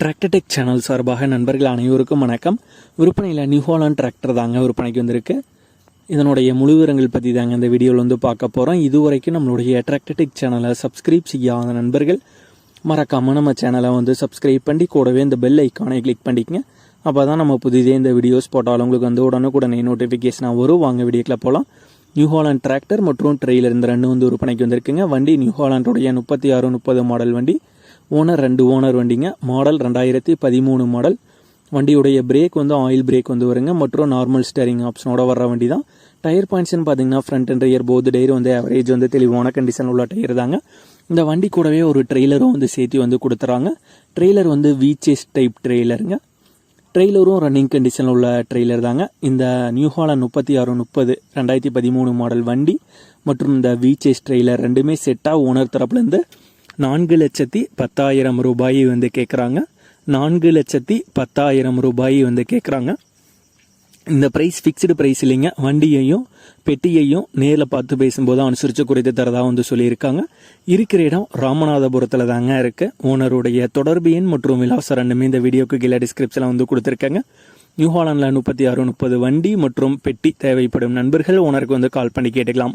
Tractor Tech channel சார்பாக நண்பர்கள் அனைவருக்கும் வணக்கம். விற்பனையில் நியூ ஹாலாண்ட் டிராக்டர் தாங்க விற்பனைக்கு வந்திருக்கு. இதனுடைய முழு விவரங்கள் பற்றி தாங்க இந்த வீடியோவில் வந்து பார்க்க போகிறோம் இதுவரைக்கும் நம்மளுடைய டிராக்டர்டெக் சேனலை சப்ஸ்கிரைப் செய்யாத நண்பர்கள் மறக்காமல் நம்ம சேனலை வந்து சப்ஸ்கிரைப் பண்ணி கூடவே இந்த பெல் ஐக்கானை கிளிக் பண்ணிக்கங்க. அப்போ தான் நம்ம புதிதே இந்த வீடியோஸ் போட்டாலும் உங்களுக்கு வந்து உடனுக்குடனே நோட்டிஃபிகேஷனாக வரும். வாங்க வீடியோக்கில் போகலாம் நியூ ஹாலாண்ட் டிராக்டர் மற்றும் ட்ரெயிலர் இந்த ரெண்டு வந்து விற்பனைக்கு வந்திருக்குங்க. வண்டி நியூஹாலண்டுடைய முப்பத்தி ஆறு முப்பது மாடல் வண்டி. ஓனர் ரெண்டு ஓனர் வண்டிங்க. மாடல் ரெண்டாயிரத்தி பதிமூணு மாடல் வண்டியுடைய பிரேக் வந்து ஆயில் பிரேக் வந்து வருங்க. மற்றும் நார்மல் ஸ்டேரிங் ஆப்ஷனோட வர்ற வண்டி தான் டயர் பாயிண்ட்ஸ்னு பார்த்தீங்கன்னா ஃப்ரண்ட் அண்ட் ரியர் போது டயர் வந்து ஆவரேஜ் வந்து தெளிவான கண்டிஷன் உள்ள டயர் தாங்க. இந்த வண்டி கூடவே ஒரு ட்ரெய்லரும் வந்து சேர்த்து வந்து கொடுத்துறாங்க. ட்ரெய்லர் வந்து வீச்சேஸ் டைப் ட்ரெய்லருங்க ட்ரெய்லரும் ரன்னிங் கண்டிஷனில் உள்ள ட்ரெய்லர் தாங்க. இந்த நியூ ஹாலன் முப்பத்தி ஆறு முப்பது ரெண்டாயிரத்தி பதிமூணு மாடல் வண்டி மற்றும் இந்த வீச்சேஸ் ட்ரெய்லர் ரெண்டுமே செட்டாக ஓனர் தரப்புலேருந்து நான்கு லட்சத்தி பத்தாயிரம் ரூபாய் வந்து கேட்குறாங்க நான்கு லட்சத்தி பத்தாயிரம் ரூபாய் வந்து கேட்குறாங்க இந்த ப்ரைஸ் ஃபிக்ஸ்டு ப்ரைஸ் இல்லைங்க. வண்டியையும் பெட்டியையும் நேரில் பார்த்து பேசும்போது அனுசரித்து குறைத்து தரதாக வந்து சொல்லியிருக்காங்க. இருக்கிற இடம் ராமநாதபுரத்தில் தாங்க இருக்குது ஓனருடைய தொடர்பு எண் மற்றும் விலாசம் ரெண்டுமே இந்த வீடியோக்கு கீழே டிஸ்கிரிப்ஷனில் வந்து கொடுத்துருக்காங்க. நியூ ஹாலாண்டில் முப்பத்தி ஆறு முப்பது வண்டி மற்றும் பெட்டி தேவைப்படும் நண்பர்கள் ஓனருக்கு வந்து கால் பண்ணி கேட்டுக்கலாம்.